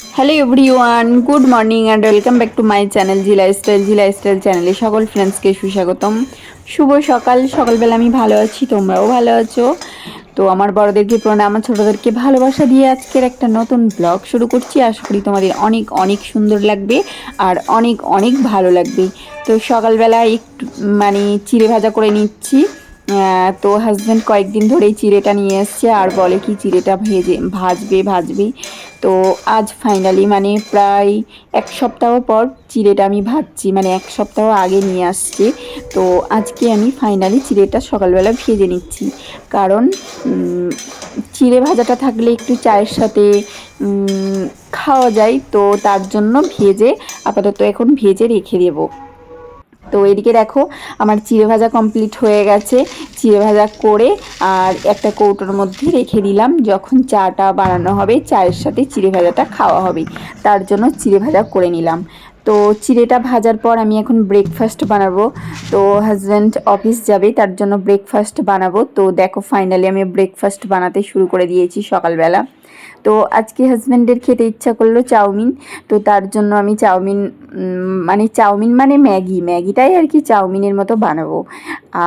Hello everyone good morning and welcome back to my channel G lifestyle G lifestyle চ্যানেলে সকল ফ্রেন্ডসকে সুস্বাগতম। শুভ সকাল, সকালবেলা আমি ভালো আছি, তোমরাও ভালো আছো। তো আমার বড়দেরকে প্রণাম, আমার ছোটোদেরকে ভালোবাসা দিয়ে আজকের একটা নতুন ব্লগ শুরু করছি। আশা করি তোমাদের অনেক অনেক সুন্দর লাগবে আর অনেক অনেক ভালো লাগবে। তো সকালবেলা একটু মানে চিড়ে ভাজা করে নিচ্ছি। তো হাজব্যান্ড কয়েকদিন ধরেই চিড়েটা নিয়ে এসছে আর বলে কি চিড়েটা ভেজে, ভাজবে ভাজবে তো আজ ফাইনালি মানে প্রায় এক সপ্তাহ পর চিড়েটা আমি ভাজছি মানে এক সপ্তাহ আগে নিয়ে আসছে। তো আজকে আমি ফাইনালি চিড়েটা সকালবেলা ভেজে নিচ্ছি। কারণ চিড়ে ভাজাটা থাকলে একটু চায়ের সাথে খাওয়া যায়, তো তার জন্য ভেজে আপাতত এখন ভেজে রেখে দেবো। তো এদিকে দেখো, আমার চিড়ে ভাজা কমপ্লিট হয়ে গেছে। চিড়ে ভাজা করে আর একটা কৌটোর মধ্যে রেখে দিলাম, যখন চাটা বানানো হবে, চায়ের সাথে চিড়ে ভাজাটা খাওয়া হবে। তার জন্য চিড়ে ভাজা করে নিলাম। তো চিড়েটা ভাজার পর আমি এখন ব্রেকফাস্ট বানাবো। তো হাজব্যান্ড অফিস যাবে, তার জন্য ব্রেকফাস্ট বানাবো। তো দেখো ফাইনালি আমি ব্রেকফাস্ট বানাতে শুরু করে দিয়েছি সকালবেলা। তো আজকে হাজব্যান্ডের খেতে ইচ্ছা করল চাউমিন। তো তার জন্য আমি চাউমিন মানে চাউমিন মানে ম্যাগি। ম্যাগিটাই আর কি চাউমিনের মতো বানাবো।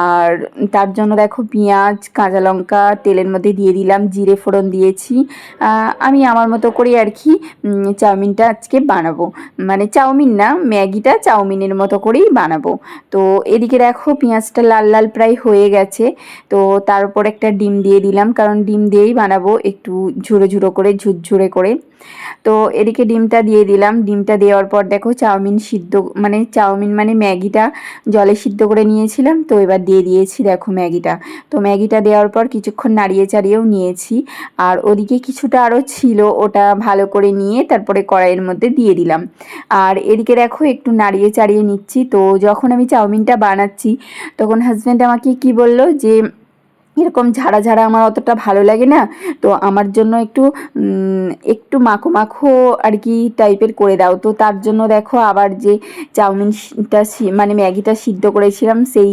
আর তার জন্য দেখো পেঁয়াজ, কাঁচা লঙ্কা, তেলের মধ্যে দিয়ে দিলাম, জিরে ফোড়ন দিয়েছি। আমি আমার মতো করে আর কি চাউমিনটা আজকে বানাবো। মানে চাউমিন না, ম্যাগিটা চাউমিনের মতো করেই বানাবো। তো এদিকে দেখো পেঁয়াজটা লাল লাল প্রায় হয়ে গেছে। তো তার উপর একটা ডিম দিয়ে দিলাম, কারণ ডিম দিয়েই বানাবো একটু ঝুড়ো ঝুড়ো করে, ঝুরঝুরে করে। তো এদিকে ডিমটা দিয়ে দিলাম। ডিমটা দেওয়ার পর দেখো চাউমিন সিদ্ধ মানে চাউমিন মানে ম্যাগিটা জলে সিদ্ধ করে নিয়েছিলাম, তো এবার দিয়ে দিয়েছি দেখো ম্যাগিটা। তো ম্যাগিটা দেওয়ার পর কিছুক্ষণ নাড়িয়ে চাড়িয়েও নিয়েছি। আর ওদিকে কিছুটা আরও ছিল, ওটা ভালো করে নিয়ে তারপরে কড়াইয়ের মধ্যে দিয়ে দিলাম। আর এদিকে দেখো, একটু নাড়িয়ে চাড়িয়ে নিচ্ছি। তো যখন আমি চাউমিনটা বানাচ্ছি, তখন হাজব্যান্ড আমাকে কি বলল যে এরকম ঝাড়া ঝাড়া আমার অতটা ভালো লাগে না। তো আমার জন্য একটু একটু মাখো মাখো আর কি টাইপের করে দাও। তো তার জন্য দেখো আবার যে চাউমিনটা মানে ম্যাগিটা সিদ্ধ করেছিলাম সেই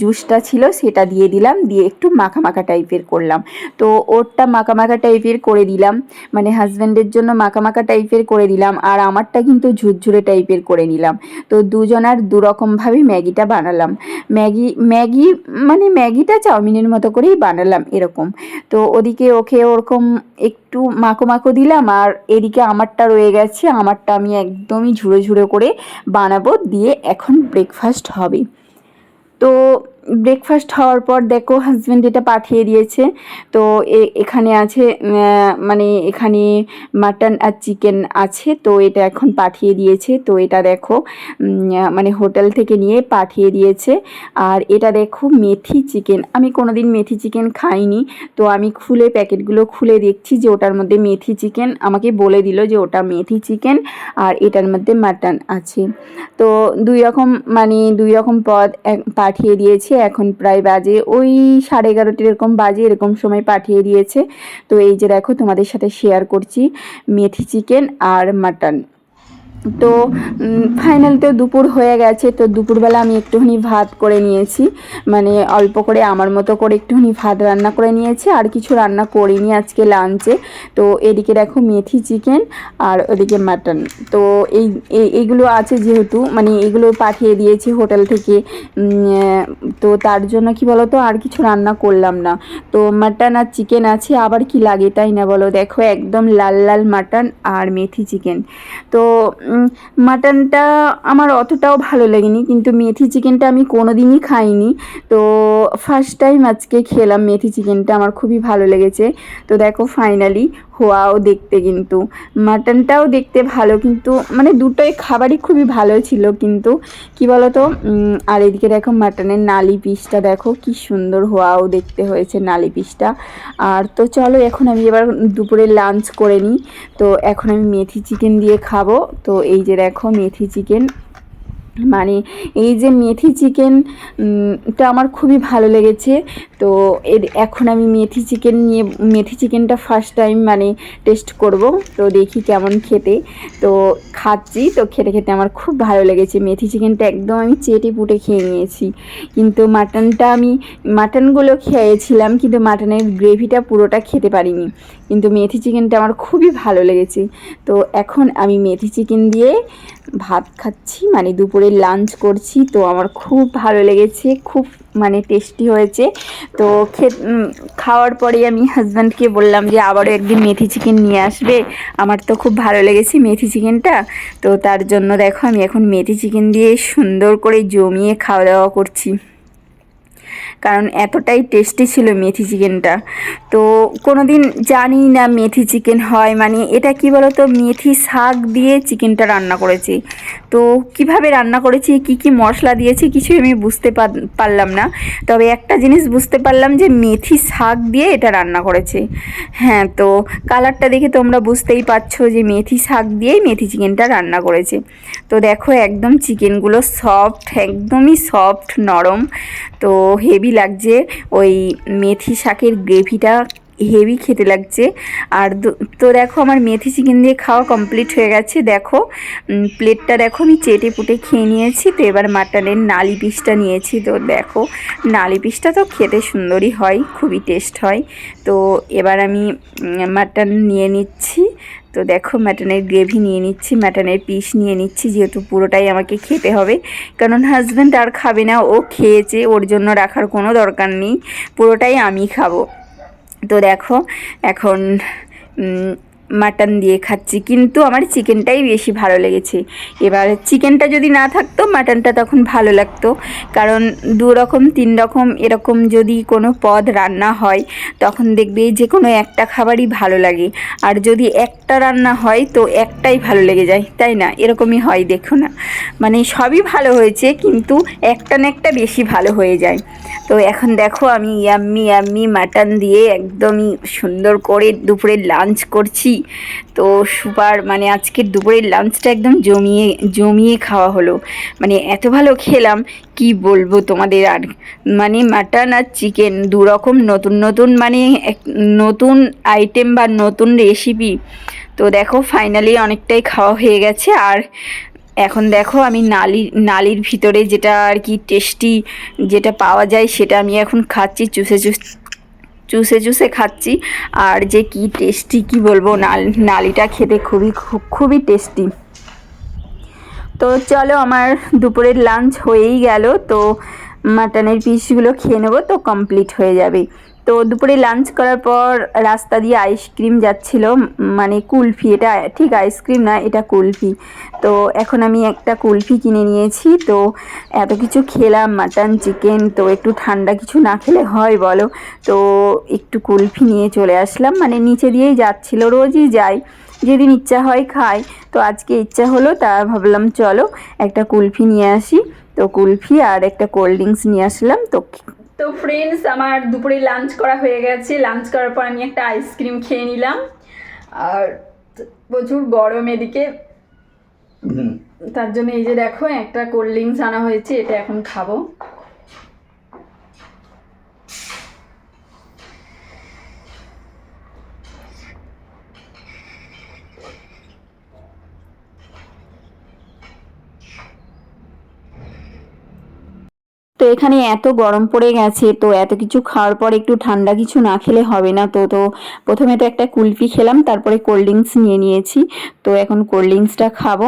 জুসটা ছিল সেটা দিয়ে দিলাম। দিয়ে একটু মাখা মাখা টাইপের করলাম। তো ওরটা মাখা মাখা টাইপের করে দিলাম। মানে হাজব্যান্ডের জন্য মাখা মাখা টাইপের করে দিলাম। আর আমারটা কিন্তু ঝুরঝুরে টাইপের করে নিলাম। তো দুজনার দুরকমভাবে ম্যাগিটা বানালাম। ম্যাগি ম্যাগি মানে ম্যাগিটা চাউমিনের মতো করেই বানালাম এরকম। তো ওদিকে ওকে ওরকম একটু মাখো মাখো দিলাম আর এদিকে আমারটা রয়ে গেছে, আমারটা আমি একদমই ঝুড়ো ঝুড়ো করে বানাবো, দিয়ে এখন ব্রেকফাস্ট হবে। তো ব্রেকফাস্ট হওয়ার পর দেখো হাজব্যান্ড এটা পাঠিয়ে দিয়েছে। তো এখানে আছে মানে এখানে মাটন আর চিকেন আছে, তো এটা এখন পাঠিয়ে দিয়েছে। তো এটা দেখো মানে হোটেল থেকে নিয়ে পাঠিয়ে দিয়েছে। আর এটা দেখো মেথি চিকেন আমি কোনো দিন মেথি চিকেন খাইনি। তো আমি খুলে প্যাকেটগুলো খুলে দেখছি যে ওটার মধ্যে মেথি চিকেন আমাকে বলে দিল যে ওটা মেথি চিকেন আর এটার মধ্যে মাটন আছে। তো দুই রকম মানে দুই রকম পদ পাঠিয়ে দিয়েছে। এখন প্রায় বাজে, ওই সাড়ে এগারোটি এরকম বাজে এরকম সময় পাঠিয়ে দিয়েছে। তো এই যে দেখো তোমাদের সাথে শেয়ার করছি, মেথি চিকেন আর মাটন তো ফাইনাল তো দুপুর হয়ে গেছে, তো দুপুরবেলা আমি একটুখানি ভাত করে নিয়েছি। মানে অল্প করে আমার মতো করে একটুখানি ভাত রান্না করে নিয়েছি, আর কিছু রান্না করিনি আজকে লাঞ্চে তো এদিকে দেখো মেথি চিকেন আর ওদিকে মাটন তো এই, এই- এইগুলো আছে যেহেতু মানে এগুলো পাঠিয়ে দিয়েছি হোটেল থেকে। তো তার জন্য কি বলো তো আর কিছু রান্না করলাম না। তো মাটন আর চিকেন আছে, আবার কি লাগে তাই না বলো? দেখো একদম লাল লাল মাটন আর মেথি চিকেন তো মাটনটা আমার অতটাও ভালো লাগেনি। কিন্তু মেথি চিকেনটা আমি কোনো দিনই খাইনি। তো ফার্স্ট টাইম আজকে খেলাম মেথি চিকেনটা, আমার খুবই ভালো লেগেছে। তো দেখো ফাইনালি হওয়াও দেখতে কিন্তু, মাটনটাও দেখতে ভালো কিন্তু মানে দুটোই খাবারই খুবই ভালো ছিল কিন্তু, কি বলতো আর এদিকে দেখো মাটনের নালি পিসটা দেখো, কি সুন্দর হওয়াও দেখতে হয়েছে নালি পিসটা। আর তো চলো, এখন আমি এবার দুপুরে লাঞ্চ করে নিই। তো এখন আমি মেথি চিকেন দিয়ে খাব। তো এই যে দেখো, মেথি চিকেন মানে এই যে মেথি চিকেন টা আমার খুবই ভালো লেগেছে। তো এর, এখন আমি মেথি চিকেন নিয়ে, মেথি চিকেনটা ফার্স্ট টাইম মানে টেস্ট করব। তো দেখি কেমন খেতে। তো খাচ্ছি, তো খেতে খেতে আমার খুব ভালো লেগেছে। মেথি চিকেনটা একদম আমি চেটে পুটে খেয়ে নিয়েছি। কিন্তু মাটনটা আমি, মাটনগুলো খেয়েছিলাম, কিন্তু মাটনের গ্রেভিটা পুরোটা খেতে পারিনি। কিন্তু মেথি চিকেনটা আমার খুবই ভালো লেগেছে। তো এখন আমি মেথি চিকেন দিয়ে ভাত খাচ্ছি মানে দুপুরে লাঞ্চ করছি, তো আমার খুব ভালো লেগেছে, খুব মানে টেস্টি হয়েছে। তো খাওয়ার পরে আমি হাজব্যান্ডকে বললাম যে আবারও একদিন মেথি চিকেন নিয়ে আসবে। আমার তো খুব ভালো লেগেছে মেথি চিকেনটা তো তার জন্য দেখো আমি এখন মেথি চিকেন দিয়ে সুন্দর করে জমিয়ে খাওয়া দাওয়া করছি। কারণ এতটাই টেস্টি ছিল মেথি চিকেনটা। তো কোনো দিন জানি না মেথি চিকেন হয় মানে এটা কি বলতো, মেথি শাক দিয়ে চিকেনটা রান্না করেছি। তো কীভাবে রান্না করেছি, কি কি মশলা দিয়েছি কিছুই আমি বুঝতে পারলাম না। তবে একটা জিনিস বুঝতে পারলাম যে মেথি শাক দিয়ে এটা রান্না করেছে। হ্যাঁ তো কালারটা দেখে তোমরা বুঝতেই পারছ যে মেথি শাক দিয়েই মেথি চিকেনটা রান্না করেছে। তো দেখো, একদম চিকেনগুলো সফট একদমই সফট নরম। তো হেভি লাগছে। ওই মেথি শাকের গ্রেভিটা হেভি খেতে লাগছে। আর তো দেখো আমার মেথি চিকেন দিয়ে খাওয়া কমপ্লিট হয়ে গেছে। দেখো প্লেটটা দেখো আমি চেটে পুটে খেয়ে নিয়েছি। তো এবার মাটনের নালি পিসটা নিয়েছি। তো দেখো, নালি পিসটা তো খেতে সুন্দরই হয়, খুবই টেস্ট হয়। তো এবার আমি মাটন নিয়ে নিচ্ছি। তো দেখো ম্যাটনের গ্রেভি নিয়ে নিচ্ছি ম্যাটনের পিস নিয়ে নিচ্ছি, যেহেতু পুরোটাই আমাকে খেতে হবে। কারণ হাজব্যান্ড আর খাবে না, ও খেয়েছে, ওর জন্য রাখার কোনো দরকার নেই, পুরোটাই আমি খাব। তো দেখো, এখন মাটন দিয়ে খাচ্ছি। কিন্তু আমার চিকেনটাই বেশি ভালো লেগেছে। এবার চিকেনটা যদি না থাকতো, মাটনটা তখন ভালো লাগতো। কারণ দু রকম তিন রকম এরকম যদি কোনো পদ রান্না হয়, তখন দেখবে যে কোনো একটা খাবারই ভালো লাগে। আর যদি একটা রান্না হয়, তো একটাই ভালো লেগে যায়। তাই না? এরকমই হয়, দেখো না? মানে সবই ভালো হয়েছে, কিন্তু একটা না একটা বেশি ভালো হয়ে যায়। তো এখন দেখো, আমি ইয়াম্মি ইয়াম্মি মাটন দিয়ে একদমই সুন্দর করে দুপুরে লাঞ্চ করছি। তো সুপার মানে আজকের দুপুরের লাঞ্চটা একদম জমিয়ে জমিয়ে খাওয়া হলো। মানে এত ভালো খেলাম, কি বলব তোমাদের আর? মানে মাটন আর চিকেন দু রকম নতুন নতুন মানে এক, নতুন আইটেম বা নতুন রেসিপি তো দেখো ফাইনালি অনেকটাই খাওয়া হয়ে গেছে। আর এখন দেখো আমি নালি, নালির ভিতরে যেটা আর কি টেস্টি যেটা পাওয়া যায় সেটা আমি এখন খাচ্ছি, চুষে চুষ চুষে চুষে খাচ্ছি। আর যে কি টেস্টি কি বলব, নাল, নালিটা খেতে খুবই খুবই টেস্টি তো চলো, আমার দুপুরের লাঞ্চ হয়েই গেল। তো মাটনের পিসগুলো খেয়ে নেব, তো কমপ্লিট হয়ে যাবে। তো দুপুরে লাঞ্চ করার পর রাস্তা দিয়ে আইসক্রিম যাচ্ছিল মানে কুলফি। এটা ঠিক আইসক্রিম না, এটা কুলফি। তো এখন আমি একটা কুলফি কিনে নিয়েছি। তো এত কিছু খেলাম মাটন চিকেন তো একটু ঠান্ডা কিছু না খেলে হয় বলো। তো একটু কুলফি নিয়ে চলে আসলাম। মানে নিচে দিয়েই যাচ্ছিল, রোজই যাই। যেদিন ইচ্ছা হয় খাই। তো আজকে ইচ্ছা হলো, তা ভাবলাম চলো একটা কুলফি নিয়ে আসি। তো কুলফি আর একটা কোল্ড ড্রিঙ্কস নিয়ে আসলাম। তো তো ফ্রেন্ডস আমার দুপুরে লাঞ্চ করা হয়ে গেছে। লাঞ্চ করার পর আমি একটা আইসক্রিম খেয়ে নিলাম। আর প্রচুর গরম এদিকে। তার জন্য এই যে দেখো একটা কোল্ড ড্রিঙ্কস আনা হয়েছে এটা এখন খাব। তো এখানে এত গরম পড়ে গেছে, তো এত কিছু খাওয়ার পর একটু ঠান্ডা কিছু না খেলে হবে না। তো তো প্রথমে তো একটা কুলফি খেলাম, তারপরে কোল্ড ড্রিঙ্কস নিয়ে নিয়েছি। তো এখন কোল্ড ড্রিঙ্কসটা খাব।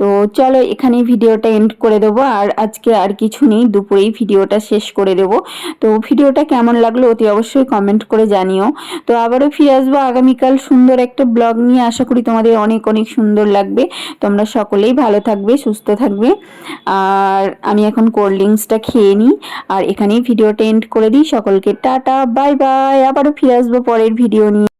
তো চলো এখানেই ভিডিওটা এন্ড করে দেবো, আর আজকে আর কিছু নেই, দুপুরেই ভিডিওটা শেষ করে দেবো। তো ভিডিওটা কেমন লাগল অতি অবশ্যই কমেন্ট করে জানিও। তো আবারও ফিরে আসব আগামীকাল সুন্দর একটা ব্লগ নিয়ে, আশা করি তোমাদের অনেক অনেক সুন্দর লাগবে। তোমরা সকলেই ভালো থাকবে, সুস্থ থাকবে। আর আমি এখন কোল্ড ড্রিঙ্কসটা খেয়ে নিই আর এখানেই ভিডিওটা এন্ড করে দিই। সকলকে টাটা বাই বাই আবারও ফিরে আসব পরের ভিডিও নিয়ে।